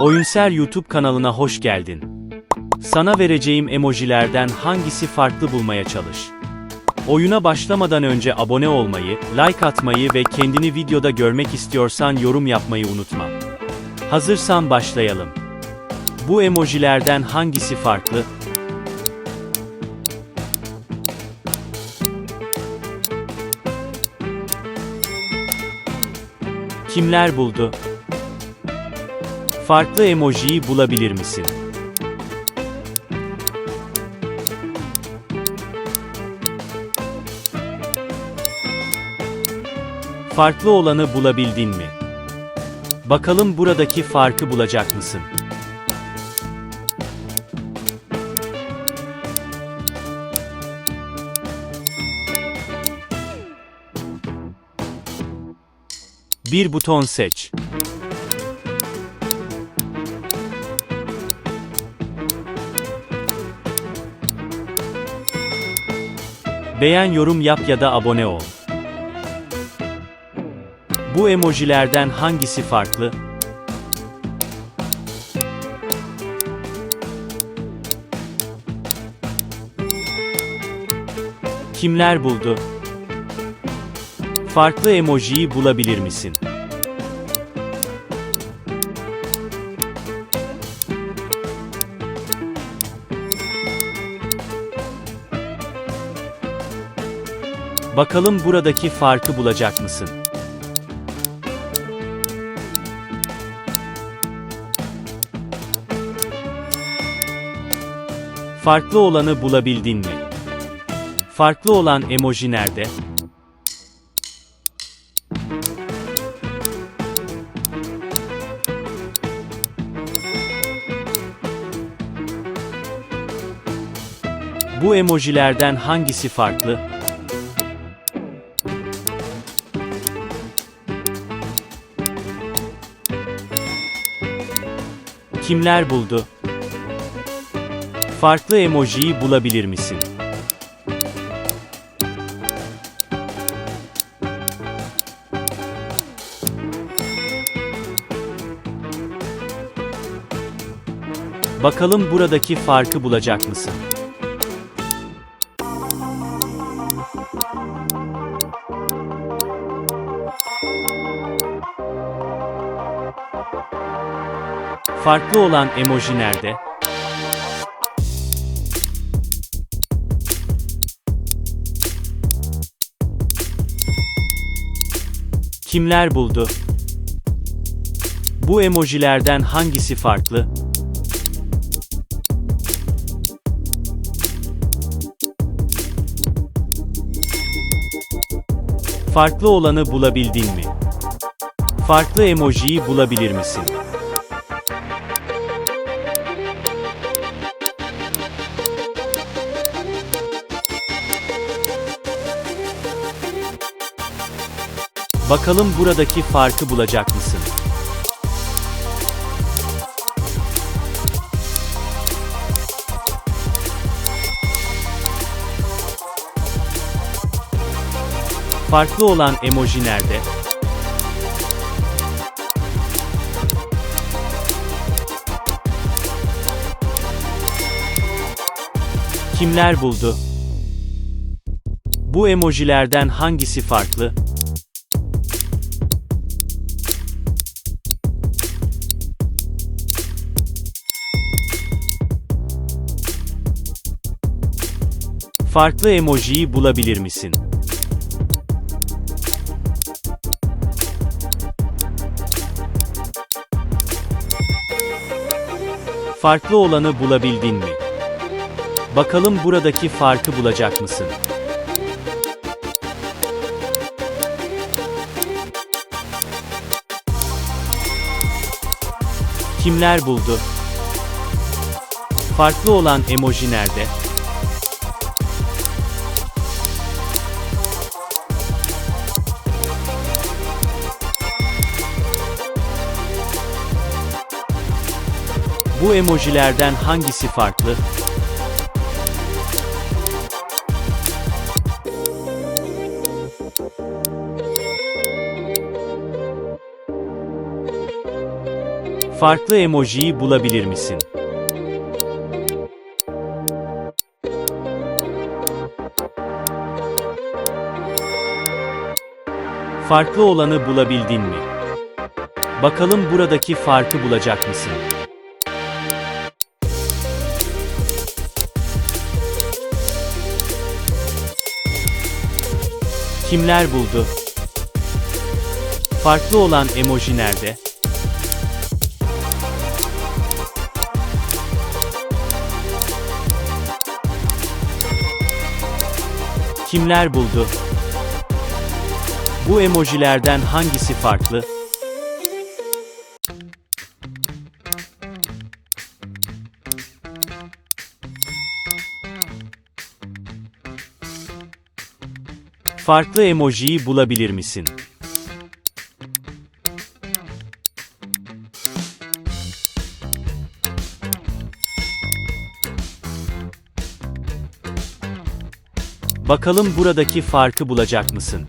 Oyunser YouTube kanalına hoş geldin. Sana vereceğim emojilerden hangisi farklı bulmaya çalış. Oyuna başlamadan önce abone olmayı, like atmayı ve kendini videoda görmek istiyorsan yorum yapmayı unutma. Hazırsan başlayalım. Bu emojilerden hangisi farklı? Kimler buldu? Farklı emojiyi bulabilir misin? Farklı olanı bulabildin mi? Bakalım buradaki farkı bulacak mısın? Bir buton seç. Beğen yorum yap ya da abone ol. Bu emojilerden hangisi farklı? Kimler buldu? Farklı emojiyi bulabilir misin? Bakalım buradaki farkı bulacak mısın? Farklı olanı bulabildin mi? Farklı olan emoji nerede? Bu emojilerden hangisi farklı? Kimler buldu? Farklı emojiyi bulabilir misin? Bakalım buradaki farkı bulacak mısın? Farklı olan emoji nerede? Kimler buldu? Bu emojilerden hangisi farklı? Farklı olanı bulabildin mi? Farklı emojiyi bulabilir misin? Bakalım buradaki farkı bulacak mısın? Farklı olan emoji nerede? Kimler buldu? Bu emojilerden hangisi farklı? Farklı emojiyi bulabilir misin? Farklı olanı bulabildin mi? Bakalım buradaki farkı bulacak mısın? Kimler buldu? Farklı olan emoji nerede? Bu emojilerden hangisi farklı? Farklı emojiyi bulabilir misin? Farklı olanı bulabildin mi? Bakalım buradaki farkı bulacak mısın? Kimler buldu? Farklı olan emoji nerede? Kimler buldu? Bu emojilerden hangisi farklı? Farklı emojiyi bulabilir misin? Bakalım buradaki farkı bulacak mısın?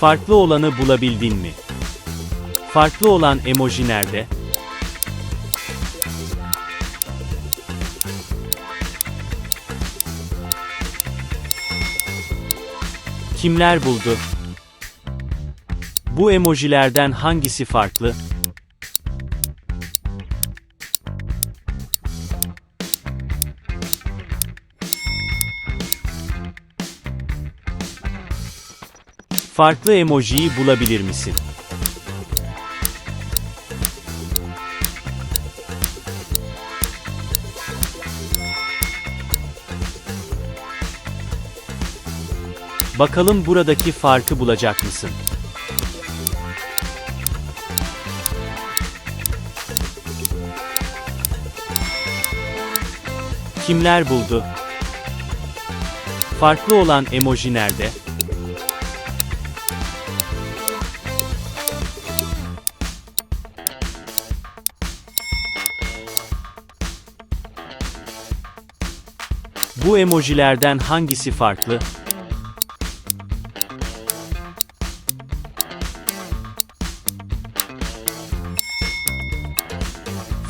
Farklı olanı bulabildin mi? Farklı olan emoji nerede? Kimler buldu? Bu emojilerden hangisi farklı? Farklı emojiyi bulabilir misin? Bakalım buradaki farkı bulacak mısın? Kimler buldu? Farklı olan emoji nerede? Bu emojilerden hangisi farklı?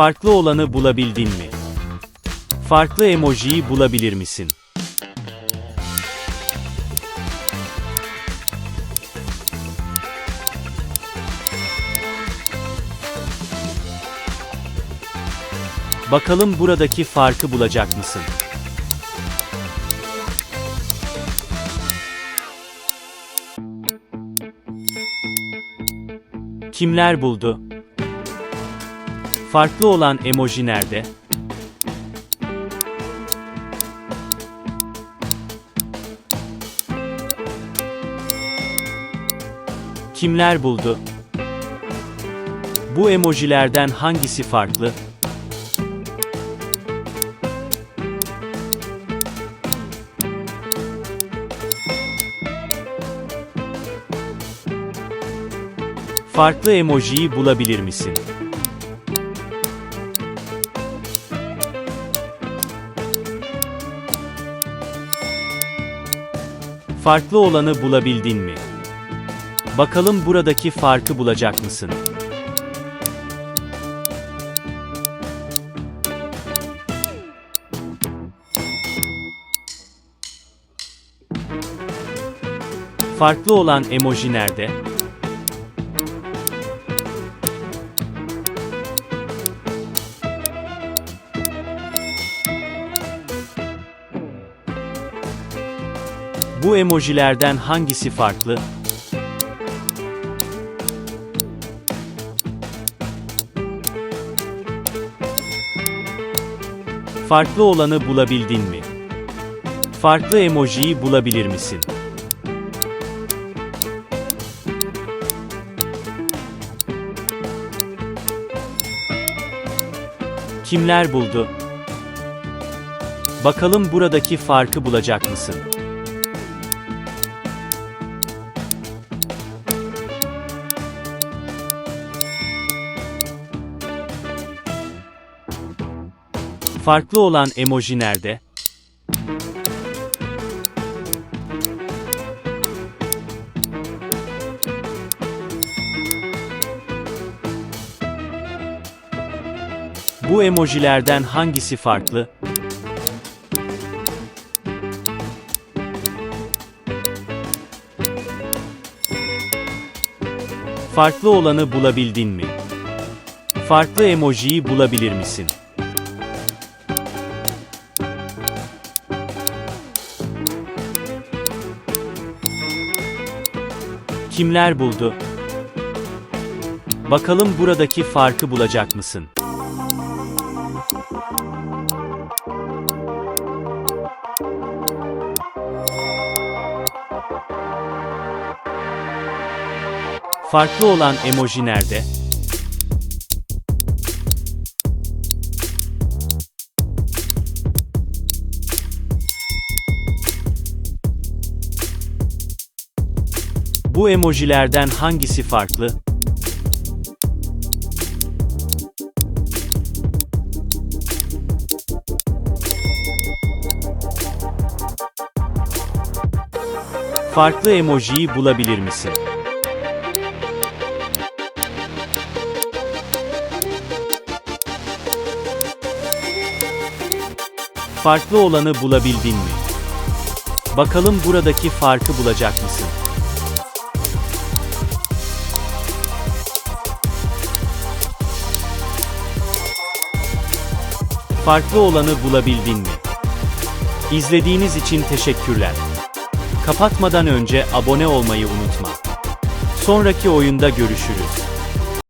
Farklı olanı bulabildin mi? Farklı emojiyi bulabilir misin? Bakalım buradaki farkı bulacak mısın? Kimler buldu? Farklı olan emoji nerede? Kimler buldu? Bu emojilerden hangisi farklı? Farklı emojiyi bulabilir misin? Farklı olanı bulabildin mi? Bakalım buradaki farkı bulacak mısın? Farklı olan emoji nerede? Bu emojilerden hangisi farklı? Farklı olanı bulabildin mi? Farklı emojiyi bulabilir misin? Kimler buldu? Bakalım buradaki farkı bulacak mısın? Farklı olan emoji nerede? Bu emojilerden hangisi farklı? Farklı olanı bulabildin mi? Farklı emojiyi bulabilir misin? Kimler buldu? Bakalım buradaki farkı bulacak mısın? Farklı olan emoji nerede? Bu emojilerden hangisi farklı? Farklı emojiyi bulabilir misin? Farklı olanı bulabildin mi? Bakalım buradaki farkı bulacak mısın? Farklı olanı bulabildin mi? İzlediğiniz için teşekkürler. Kapatmadan önce abone olmayı unutma. Sonraki oyunda görüşürüz.